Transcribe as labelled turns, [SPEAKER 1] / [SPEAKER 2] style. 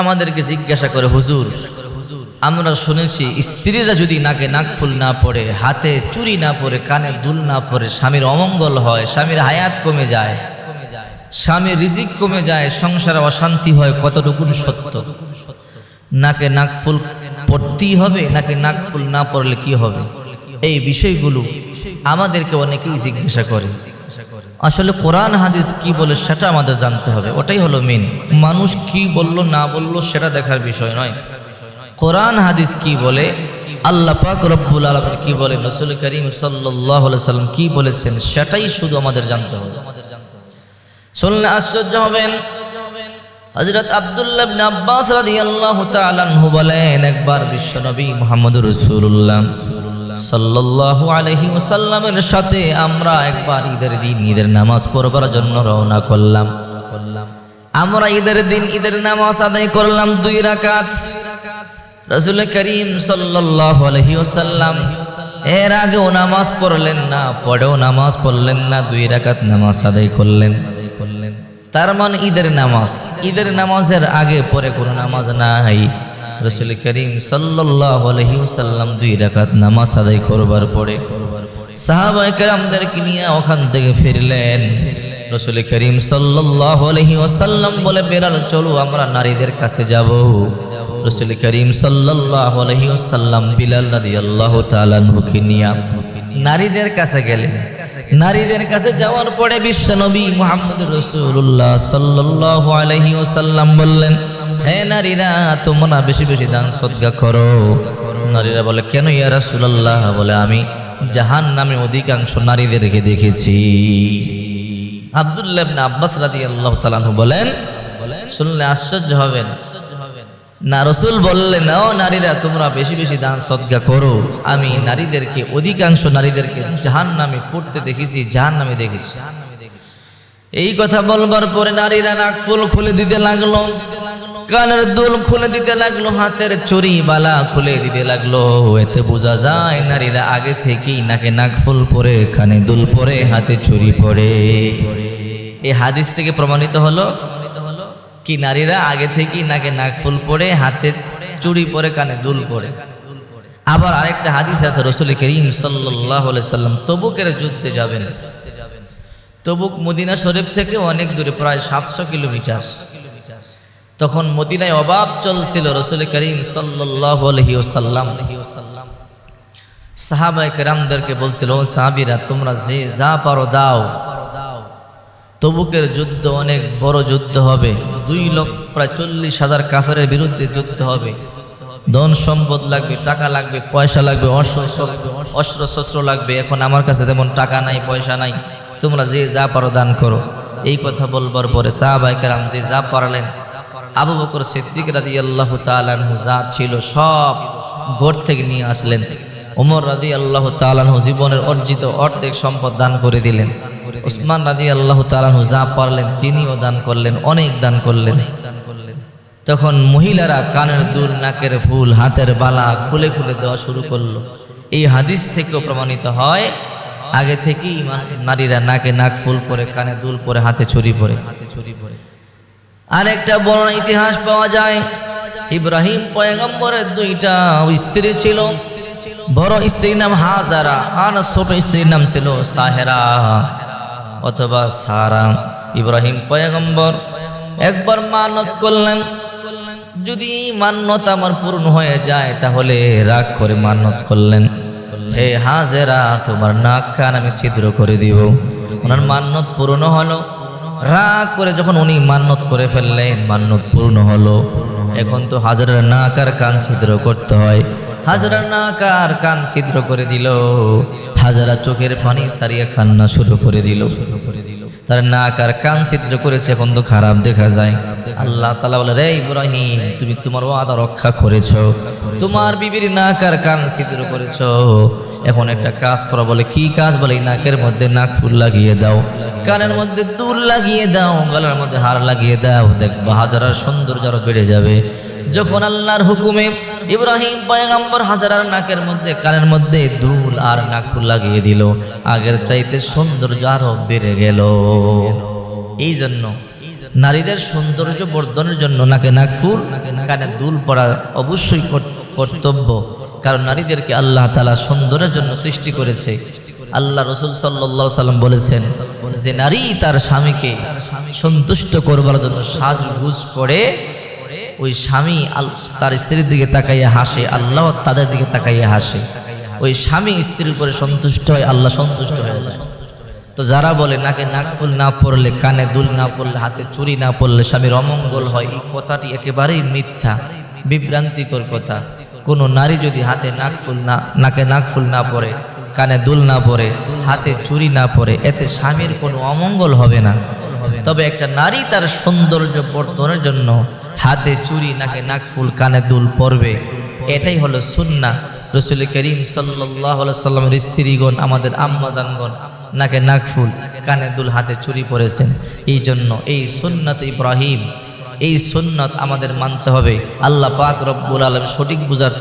[SPEAKER 1] আমাদেরকে জিজ্ঞাসা করে, হুজুর, আমরা শুনেছি স্ত্রীরা যদি নাকে নাক ফুল না পড়ে, হাতে চুরি না পরে কানে দুল না পরে স্বামীর অমঙ্গল হয়, স্বামীর হায়াত কমে যায়, স্বামীর রিজিক কমে যায়, সংসারে অশান্তি হয়, কতটুকুন সত্য? নাকে নাক ফুল পড়তেই হবে, নাকে নাক ফুল না পড়লে কি হবে? এই বিষয়গুলো আমাদেরকে অনেকেই জিজ্ঞাসা করে। আসলে কোরআন হাদিস কি বলে সেটা আমাদের জানতে হবে, ওটাই হলো মেন মানুষ কি বলল, না বলল, সেটা দেখার বিষয় নয়। কোরআন হাদিস কি বলে, আল্লাহ পাক রব্বুল আলম কি বলে, রসুল করিম সাল্লাহ সাল্লাম কি বলেছেন, সেটাই শুধু আমাদের জানতে হবে। শুনলে আশ্চর্য হবেন। হযরত আব্দুল্লাহ আব্বাস রাদিয়াল্লাহু তাআলা বলেন, একবার বিশ্বনবী মুহাম্মদুর রাসূলুল্লাহ। সাল্লাল্লাহু ওয়াসাল্লামের সাথে আমরা একবার ঈদের দিন ঈদের নামাজ পড়বার জন্য রওনা করলাম। আমরা ঈদের দিন ঈদের নামাজ আদায় করলাম দুই রাকাত। রাসূল করিম সাল্লাল্লাহু আলাইহি ওয়াসাল্লাম এর আগেও নামাজ পড়লেন না, পরেও নামাজ পড়লেন না, দুই রাকাত নামাজ আদায় করলেন। তার মানে ঈদের নামাজ, ঈদের নামাজের আগে পরে কোনো নামাজ নাই। রসুল করিম ওয়াসাল্লাম দুই রাকাত নামাজ আদায় করবার পরে কেরামদেরকে নিয়ে ওখান থেকে ফিরলেন। রসুল করিম ওয়াসাল্লাম বলে বেলাল চলো, আমরা নারীদের কাছে যাব। রসুল করিম ওয়াসাল্লাম বিলাল তাআলা আনহুকে নিয়ে নারীদের কাছে গেলেন। নারীদের কাছে যাওয়ার পরে বিশ্বনবী মুহাম্মদ রসুল্লাহ সাল্লাল্লাহু আলাইহি ওয়াসাল্লাম বললেন হে নারীরা, তোমরা বেশি বেশি দান সদকা করো। নারীরা বলে, কেন ইয়া রাসূলুল্লাহ? বলে, আমি জাহান নামে অধিকাংশ নারীদেরকে দেখেছি। আব্দুল্লাহ আব্বাস রাদিয়াল্লাহু তাআলা আনহু বলেন, শুনলে আশ্চর্য হবেন। না, রসুল বললেন, ও নারীরা, তোমরা বেশি বেশি দান সদকা করো। আমি নারীদেরকে, অধিকাংশ নারীদেরকে জাহান নামে পড়তে দেখেছি জাহান নামে দেখেছি। এই কথা বলবার পরে নারীরা নাক ফুল খুলে দিতে লাগল। কানের দুল খুলে দিতে লাগল, হাতের চুরি বালা খুলে দিতে লাগল। এতে বোঝা যায় নারীরা আগে থেকেই নাকে নাক ফুল পরে, কানে দুল পরে, হাতে চুরি পরে। এই হাদিস থেকে প্রমাণিত হলো কি নারীরা আগে থেকেই নাকে নাক ফুল পরে, হাতে চুরি পরে, কানে দুল পরে। আবার আরেকটা হাদিস আছে, রসুল করিম সাল্লাম তবুকের যুদ্ধে যাবেন। তবুক মদিনা শরীফ থেকে অনেক দূরে, প্রায় সাতশো কিলোমিটার। তখন মদিনায় অভাব চলছিল রসুল করিম সাল্লাহ সাল্লাম সাহাবাই কেরামদেরকে বলছিল, ও সাহাবিরা, তোমরা যে যা পারো দাও। তবুকের যুদ্ধ অনেক বড় যুদ্ধ হবে। দুই লক্ষ, প্রায় চল্লিশ হাজার কাফের বিরুদ্ধে যুদ্ধ হবে। ধন সম্পদ লাগবে, টাকা লাগবে, পয়সা লাগবে অস্ত্র অস্ত্র লাগবে। এখন আমার কাছে তেমন টাকা নাই, পয়সা নাই। তোমরা যে যা পারো দান করো। এই কথা বলবার পরে সাহাবাই কেরাম যে যা পারলেন আবু বকর সিদ্দিক রাদি আল্লাহ তালানহু যা ছিল, সব ঘর থেকে নিয়ে আসলেন। ওমর রাদি আল্লাহ তালানহু জীবনের অর্জিত অর্ধেক সম্পদ দান করে দিলেন। উসমান রাদি আল্লাহ তালানহু যা পারলেন তিনিও দান করলেন, অনেক দান করলেন। তখন মহিলারা কানের দুল, নাকের ফুল, হাতের বালা খুলে খুলে দেওয়া শুরু করল। এই হাদিস থেকেও প্রমাণিত হয়, আগে থেকেই নারীরা নাকে নাক ফুল পরে, কানে দুল পরে হাতে ছুরি পরে, হাতে ছুরি পরে। আরেকটা বড় ইতিহাস পাওয়া যায়। ইব্রাহিম পয়গম্বরের দুইটা স্ত্রী ছিল। বড় স্ত্রীর নাম হাজারা, আর ছোট স্ত্রীর নাম ছিল সাহেরা অথবা সারা। ইব্রাহিম পয়গম্বর একবার মানত করলেন। যদি মান্যত আমার পূর্ণ হয়ে যায়, তাহলে রাগ করে মান্যত করলেন। হে হাজেরা, তোমার নাক কান আমি ছিদ্র করে দিব। ওনার মান্যত পূর্ণ হলো। রাগ করে যখন উনি মান্নত করে ফেললেন, মান্নত পূর্ণ হলো। এখন তো হাজারের নাকার কান ছিদ্র করতে হয়। হাজারা নাকার কান ছিদ্র করে দিল। হাজারা চোখের পানি সারিয়া কান্না শুরু করে দিল শুরু করে দিল। তার নাক আর কান ছিদ্র করেছে এখন তো খারাপ দেখা যায়। আল্লাহ তালা বলে, রে ইব্রাহিম, তুমি তোমার ওয়াদা রক্ষা করেছ। তোমার বিবির নাক আর কান ছিদ্র করেছ। এখন একটা কাজ করো, বলে, কি কাজ? বলে নাকের মধ্যে নাক ফুল লাগিয়ে দাও। কানের মধ্যে দুল লাগিয়ে দাও। গলার মধ্যে হার লাগিয়ে দাও। দেখবা হাজারার সৌন্দর্য আরও বেড়ে যাবে। যখন আল্লাহর হুকুমে ইব্রাহিম পয়গাম্বর হাজারার নাকের মধ্যে, কানের মধ্যে দুল আর নাক ফুল লাগিয়ে দিল, আগের চাইতে সৌন্দর্য আরও বেড়ে গেল। এই জন্য নারীদের সৌন্দর্য বর্ধনের জন্য নাকে নাক ফুল, কানে দুল পড়া অবশ্যই কর- কর্তব্য। কারণ নারীদেরকে আল্লাহ তালা সুন্দরের জন্য সৃষ্টি করেছে। আল্লাহ রসুল সাল্লাহ সাল্লাম বলেছেন যে, নারী তার স্বামীকে সন্তুষ্ট করবার জন্য সাজগুজ করে ওই স্বামী তার স্ত্রীর দিকে তাকাইয়া হাসে, আল্লাহ তাদের দিকে তাকাইয়া হাসে। ওই স্বামী স্ত্রীর উপরে সন্তুষ্ট হয়, আল্লাহ সন্তুষ্ট হয়ে তো যারা বলে, নাকে নাকফুল না পড়লে, কানে দুল না পড়লে, হাতে চুরি না পড়লে স্বামীর অমঙ্গল হয়, এই কথাটি একেবারেই মিথ্যা, বিভ্রান্তিকর কথা। কোনো নারী যদি হাতে নাকফুল না, নাকে নাকফুল না পরে কানে দুল না পরে হাতে চুরি না পরে এতে স্বামীর কোনো অমঙ্গল হবে না। তবে একটা নারী তার সৌন্দর্য বর্ধনের জন্য হাতে চুরি, নাকে নাকফুল কানে দুল পরবে এটাই হলো সুন্না। রসুল করিম সাল্লাহ সাল্লামের স্ত্রীগণ, আমাদের আম্মাজানগণ, নাকে নাকফুল কানে দুল, হাতে চুরি পরেছেন এই জন্য এই সুন্নাত ইব্রাহিম, এই সুন্নত আমাদের মানতে হবে। আল্লাহ পাক রব্বুল আলম সঠিক বুঝার